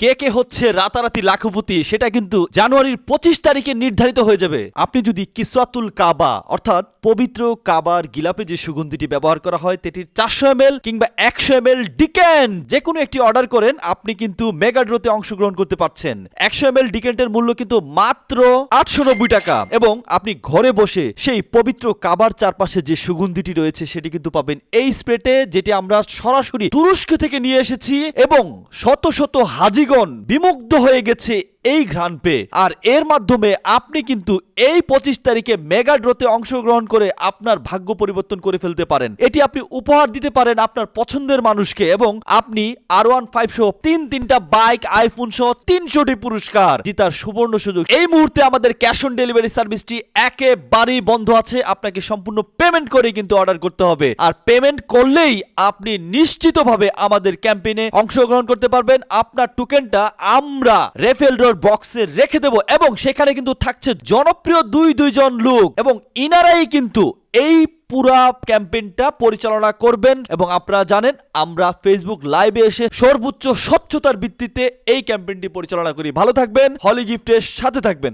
কে কে হচ্ছে রাতারাতি লাখপতি, সেটা কিন্তু জানুয়ারির পঁচিশ তারিখে নির্ধারিত হয়ে যাবে। আপনি যদি কিসাতুল কাবা, অর্থাৎ পবিত্র কাবার গিলাপে যে সুগন্ধিটি ব্যবহার করা হয়, সেটির চারশো এম কিংবা একশো এম এল ডিকেন যে কোনো একটি অর্ডার করেন, আপনি কিন্তু মেগা ড্রোতে অংশগ্রহণ করতে পারছেন। একশো এম এল ডিকেন্টের মূল্য কিন্তু মাত্র আটশো নব্বই টাকা এবং আপনি ঘরে বসে সেই পবিত্র কাবার চারপাশে যে সুগন্ধিটি রয়েছে, সেটি কিন্তু পাবেন এই স্প্রেটে যেটি আমরা সরাসরি তুরস্ক থেকে নিয়ে এসেছি এবং শত শত হাজিগণ বিমুগ্ধ হয়ে গেছে এই ঘ্রাণ পেয়ে। আর এর মাধ্যমে আপনি কিন্তু এই পঁচিশ তারিখে মেগা ড্রোতে অংশগ্রহণ করে আপনার ভাগ্য পরিবর্তন করে ফেলতে পারেন। এটি আপনি উপহার দিতে পারেন আপনার পছন্দের মানুষকে এবং আপনি আর ওয়ান ফাইভ সহ তিন তিনটা বাইক, আইফোন সহ তিনশোটি পুরস্কার জিতার সুবর্ণ সুযোগ। এই মুহূর্তে আমাদের ক্যাশ অন ডেলিভারি সার্ভিসটি একেবারেই বন্ধ আছে। আপনাকে সম্পূর্ণ পেমেন্ট করে কিন্তু অর্ডার করতে হবে। আর পেমেন্ট করলেই আপনি নিশ্চিতভাবে আমাদের ক্যাম্পেইনে অংশগ্রহণ করতে পারবেন। আপনার টোকেনটা আমরা রেফেল ডোর বক্সে রেখে দেব এবং সেখানে কিন্তু থাকছে জনপ্রিয় দুই দুইজন লোক এবং ইনারাই কিন্তু এই পুরা ক্যাম্পেইনটা পরিচালনা করবেন এবং আপনারা জানেন আমরা ফেসবুক লাইভে এসে সর্বোচ্চ স্বচ্ছতার ভিত্তিতে এই ক্যাম্পেইনটি পরিচালনা করি। ভালো থাকবেন হলি গিফটের সাথে থাকবেন।